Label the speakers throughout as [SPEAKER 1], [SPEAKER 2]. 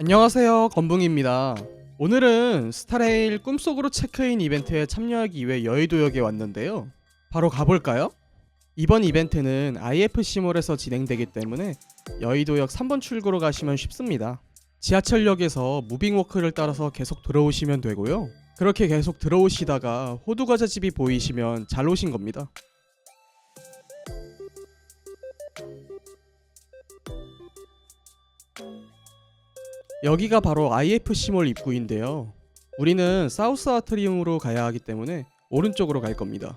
[SPEAKER 1] 안녕하세요 건붕입니다. 오늘은 스타레일 꿈속으로 체크인 이벤트에 참여하기 위해 여의도역에 왔는데요. 바로 가볼까요? 이번 이벤트는 IFC몰에서 진행되기 때문에 여의도역 3번 출구로 가시면 쉽습니다. 지하철역에서 무빙워크를 따라서 계속 들어오시면 되고요. 그렇게 계속 들어오시다가 호두과자집이 보이시면 잘 오신 겁니다 여기가 바로 IFC몰 입구인데요. 우리는 사우스 아트리움으로 가야 하기 때문에 오른쪽으로 갈 겁니다.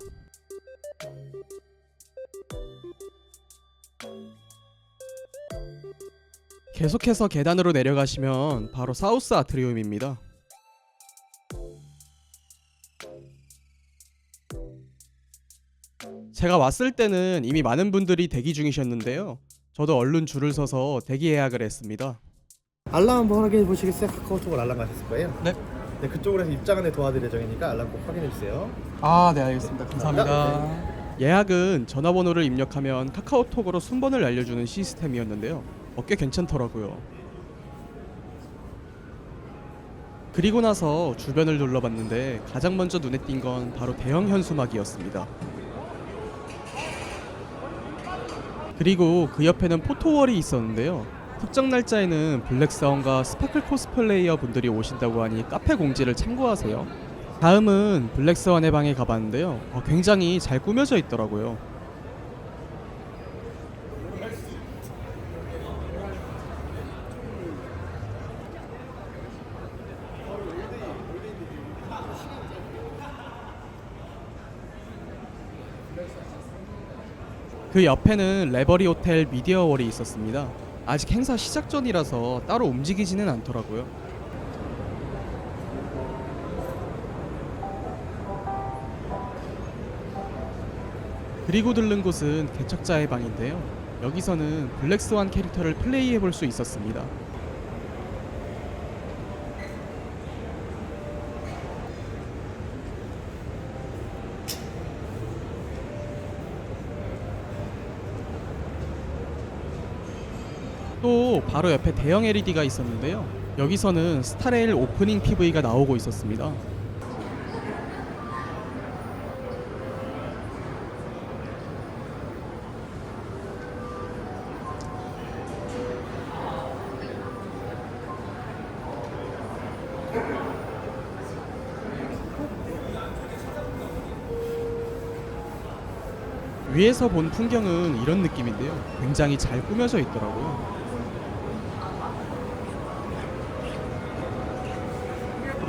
[SPEAKER 1] 계속해서 계단으로 내려가시면 바로 사우스 아트리움입니다. 제가 왔을 때는 이미 많은 분들이 대기 중이셨는데요. 저도 얼른 줄을 서서 대기 예약을 했습니다.
[SPEAKER 2] 알람 한번 확인해 보시겠어요? 카카오톡으로 알람 가셨을 거예요.
[SPEAKER 1] 네.
[SPEAKER 2] 네, 그쪽으로 해서 입장 안에 도와드릴 예정이니까 알람 꼭 확인해 주세요.
[SPEAKER 1] 아, 네, 알겠습니다. 감사합니다. 예약은 전화번호를 입력하면 카카오톡으로 순번을 알려주는 시스템이었는데요. 어, 꽤 괜찮더라고요. 그리고 나서 주변을 둘러봤는데 가장 먼저 눈에 띈 건 바로 대형 현수막이었습니다. 그리고 그 옆에는 포토월이 있었는데요. 특정 날짜에는 블랙사운과 스파클 코스플레이어 분들이 오신다고 하니 카페 공지를 참고하세요. 다음은 블랙스완의 방에 가봤는데요. 어, 굉장히 잘 꾸며져 있더라고요. 그 옆에는 레버리 호텔 미디어월이 있었습니다. 아직 행사 시작 전이라서 따로 움직이지는 않더라고요. 그리고 들른 곳은 개척자의 방인데요. 여기서는 블랙스완 캐릭터를 플레이해 볼 수 있었습니다. 또 바로 옆에 대형 LED가 있었는데요. 여기서는 스타레일 오프닝 PV가 나오고 있었습니다. 위에서 본 풍경은 이런 느낌인데요. 굉장히 잘 꾸며져 있더라고요.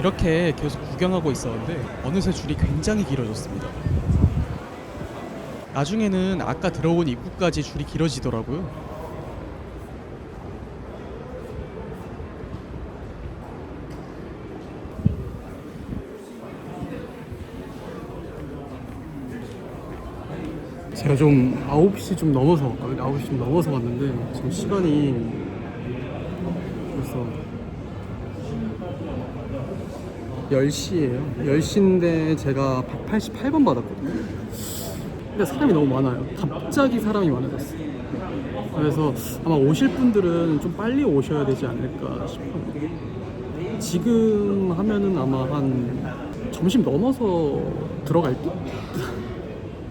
[SPEAKER 1] 이렇게 계속 구경하고 있었는데 어느새 줄이 굉장히 길어졌습니다. 나중에는 아까 들어온 입구까지 줄이 길어지더라고요. 제가 좀 9시 좀 넘어서 왔거든요. 9시 좀 넘어서 왔는데 지금 시간이 벌써 10시예요. 10시인데 제가 188번 받았거든요. 근데 사람이 너무 많아요. 갑자기 사람이 많아졌어요. 그래서 아마 오실 분들은 좀 빨리 오셔야 되지 않을까 싶어요. 지금 하면은 아마 한 점심 넘어서 들어갈 듯?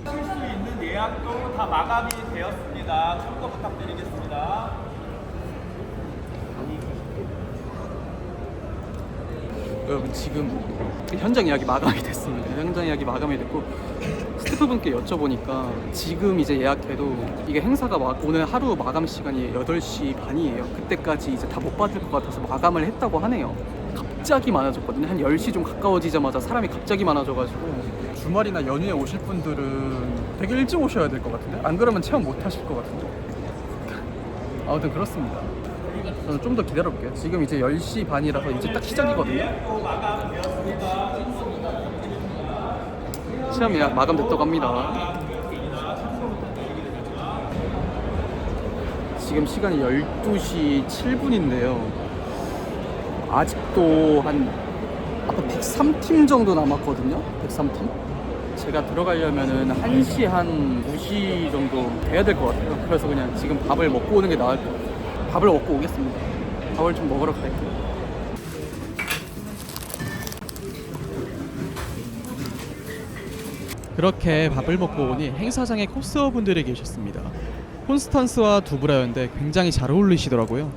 [SPEAKER 3] 있는 예약도 다 마감이 되었습니다. 참고 부탁드리겠습니다.
[SPEAKER 1] 여러분 지금 현장 예약이 마감이 됐습니다. 현장 예약이 마감이 됐고 스태프분께 여쭤보니까 지금 이제 예약해도 이게 행사가 마- 오늘 하루 마감 시간이 8시 반이에요. 그때까지 이제 다 못 받을 것 같아서 마감을 했다고 하네요. 갑자기 많아졌거든요. 한 10시 좀 가까워지자마자 사람이 갑자기 많아져가지고 주말이나 연휴에 오실 분들은 되게 일찍 오셔야 될 것 같은데 안 그러면 체험 못 하실 것 같은데 아무튼 그렇습니다. 저는 좀 더 기다려볼게요. 지금 이제 10시 반이라서 이제 딱 시작이거든요. 시험 예약 마감됐다고 합니다. 지금 시간이 12시 7분인데요. 아직도 한 아까 103팀 정도 남았거든요. 103팀. 제가 들어가려면은 1시 한 2시 정도 돼야 될 것 같아요. 그래서 그냥 지금 밥을 먹고 오는 게 나을 것 같아요. 밥을 먹고 오겠습니다. 밥을 좀 먹으러 갈게요. 그렇게 밥을 먹고 오니 행사장에 코스어 분들이 계셨습니다. 콘스탄스와 두브라였는데 굉장히 잘 어울리시더라고요.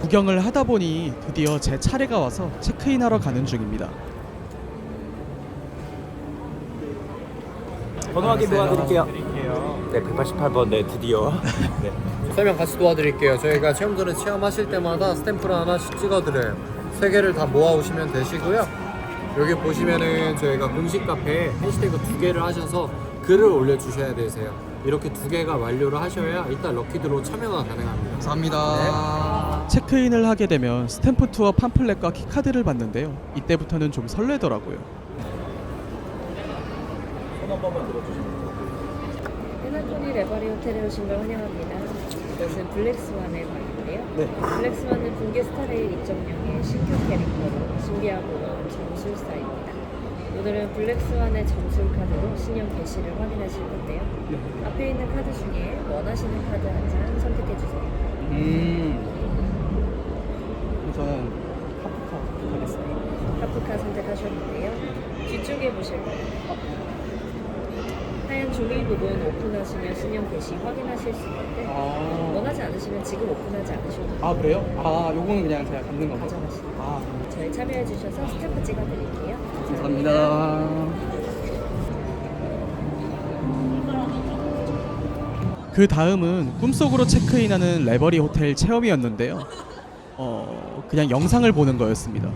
[SPEAKER 1] 구경을 하다 보니 드디어 제 차례가 와서 체크인하러 가는 중입니다.
[SPEAKER 3] 번호 확인 도와드릴게요. 네, 188번. 네, 드디어. 네.
[SPEAKER 4] 설명 같이 도와드릴게요. 저희가 체험전을 체험하실 때마다 스탬프를 하나씩 찍어드려요. 세 개를 다 모아오시면 되시고요. 여기 보시면은 저희가 공식 카페에 해시태그 두 개를 하셔서 글을 올려주셔야 되세요. 이렇게 두 개가 완료를 하셔야 이따 럭키드로 참여가 가능합니다.
[SPEAKER 1] 감사합니다. 체크인을 하게 되면 스탬프 투어 팜플렛과 키카드를 받는데요. 이때부터는 좀 설레더라고요.
[SPEAKER 5] 페나코니 레바리 호텔에 오신 걸 환영합니다. 이것은 블랙스완의 방인데요. 블랙스완은 분계 스타레일 2.0의 신규 캐릭터로 신비하고 점술사입니다. 오늘은 블랙스완의 점술 카드로 신형 게시를 확인하실 건데요. 앞에 있는 카드 중에 원하시는 카드 한 장 선택해 주세요.
[SPEAKER 1] 음. 우선 카프카 하겠습니다.
[SPEAKER 5] 카프카 선택하셨는데요. 뒤쪽에 보시 면 하얀 종이 부분 오픈하시면 신형 게시 확인하실 수 있는데
[SPEAKER 1] 아,
[SPEAKER 5] 원하지 않으시면 지금 오픈하지 않으셔도 돼요.
[SPEAKER 1] 아 그래요? 아 요거는 그냥 제가 갖는 거죠?
[SPEAKER 5] 가져가시면
[SPEAKER 1] 아
[SPEAKER 5] 저희 참여해 주셔서 스탬프 찍어드릴게요.
[SPEAKER 1] 감사합니다. 그 다음은 꿈속으로 체크인하는 레버리 호텔 체험이었는데요. 어 그냥 영상을 보는 거였습니다.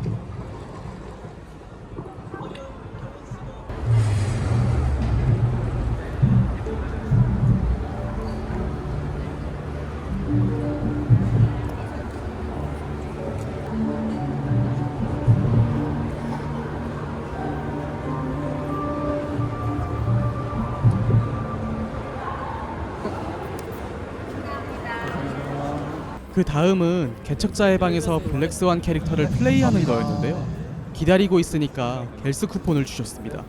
[SPEAKER 1] 그 다음은 개척자의 방에서 블랙스완 캐릭터를 플레이하는 거였는데요. 기다리고 있으니까 겔스 쿠폰을 주셨습니다.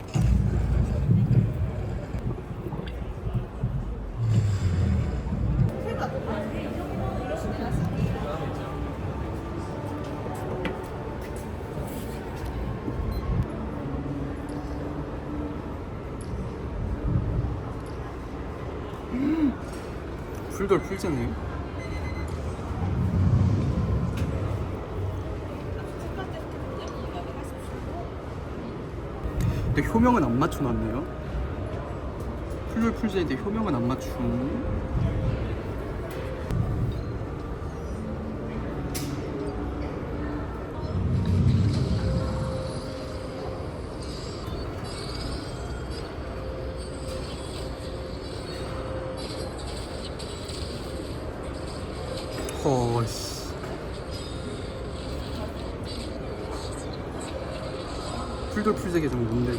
[SPEAKER 1] 풀돌 풀잖아요. 근데 효명은 안 맞춰놨네요. 풀돌 풀자인데 효명은 안 맞춤. 풀돌 풀색이 좀 뭔데?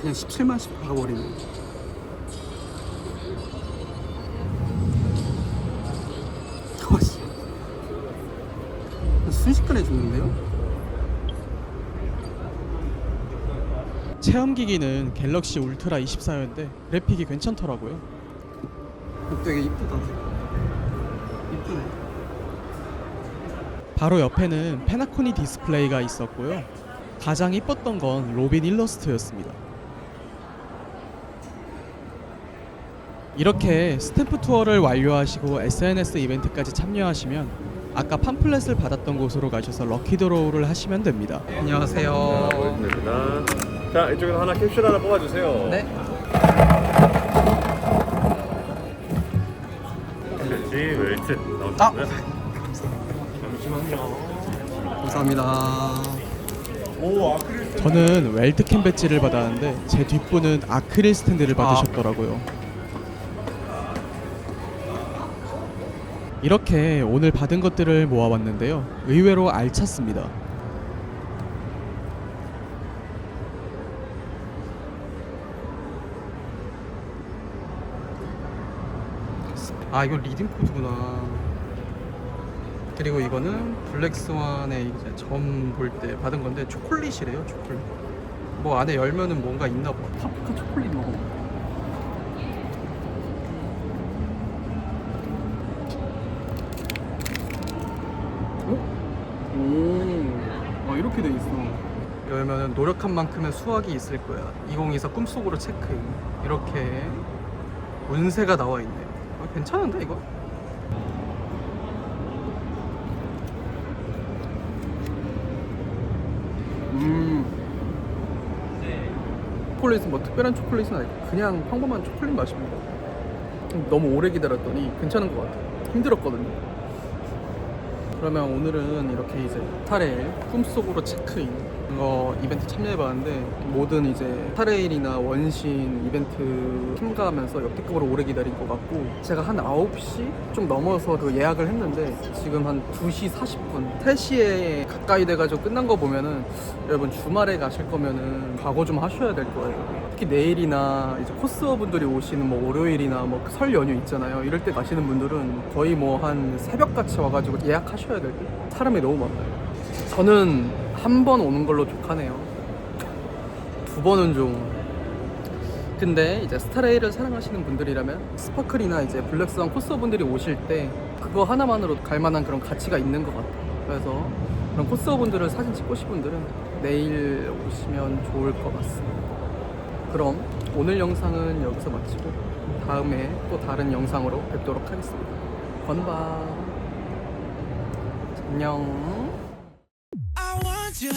[SPEAKER 1] 그냥 17만씩 박아버리네. 체험기기는 갤럭시 울트라 24였는데 그래픽이 괜찮더라고요. 되게 이쁘다. 이쁘네. 바로 옆에는 페나코니 디스플레이가 있었고요. 가장 이뻤던 건 로빈 일러스트였습니다. 이렇게 스탬프 투어를 완료하시고 SNS 이벤트까지 참여하시면 아까 팜플렛을 받았던 곳으로 가셔서 럭키드로우를 하시면 됩니다. 안녕하세요.
[SPEAKER 6] 됩니다. 자 이쪽에서 하나 캡슐 하나 뽑아주세요.
[SPEAKER 1] 네.
[SPEAKER 6] 지 웨이트
[SPEAKER 1] 아!
[SPEAKER 6] 잠시만요.
[SPEAKER 1] 감사합니다.
[SPEAKER 6] 오 아크릴
[SPEAKER 1] 저는 웰트캠 배지를 받았는데 제 뒷분은 아크릴 스탠드를 받으셨더라고요. 이렇게 오늘 받은 것들을 모아왔는데요. 의외로 알찼습니다.
[SPEAKER 3] 아 이건 리딩 코드구나. 그리고 이거는 블랙스완의 이제 점 볼 때 받은 건데 초콜릿이래요 초콜릿. 뭐 안에 열면은 뭔가 있나 봐. 파프카 초콜릿 먹어. 어? 오, 아 이렇게 돼 있어. 열면은 노력한 만큼의 수확이 있을 거야. 2024 꿈속으로 체크. 이렇게 운세가 나와 있네. 아, 괜찮은데 이거? 음. 초콜릿은 뭐 특별한 초콜릿은 아니고 그냥 평범한 초콜릿 맛입니다. 너무 오래 기다렸더니 괜찮은 것 같아요. 힘들었거든요. 그러면 오늘은 이렇게 이제 타레일 꿈속으로 체크인 이거 이벤트 참여해봤는데 모든 이제 타레일이나 원신 이벤트 참가하면서 역대급으로 오래 기다린 것 같고 제가 한 9시 좀 넘어서 그 예약을 했는데 지금 한 2시 40분 3시에 가까이 돼가지고 끝난 거 보면은 여러분 주말에 가실 거면은 각오 좀 하셔야 될 거예요 특히 내일이나 이제 코스어 분들이 오시는 뭐 월요일이나 뭐 설 연휴 있잖아요. 이럴 때 가시는 분들은 거의 뭐 한 새벽같이 와가지고 예약하셔야 될 듯. 사람이 너무 많아요. 저는 한 번 오는 걸로 족하네요. 두 번은 좀. 근데 이제 스타레이를 사랑하시는 분들이라면 스파클이나 이제 블랙스완 코스어 분들이 오실 때 그거 하나만으로 갈 만한 그런 가치가 있는 것 같아요. 그래서 그런 코스어 분들을 사진 찍고 싶은 분들은 내일 오시면 좋을 것 같습니다 그럼 오늘 영상은 여기서 마치고 다음에 또 다른 영상으로 뵙도록 하겠습니다. 건바. 안녕.
[SPEAKER 7] I want you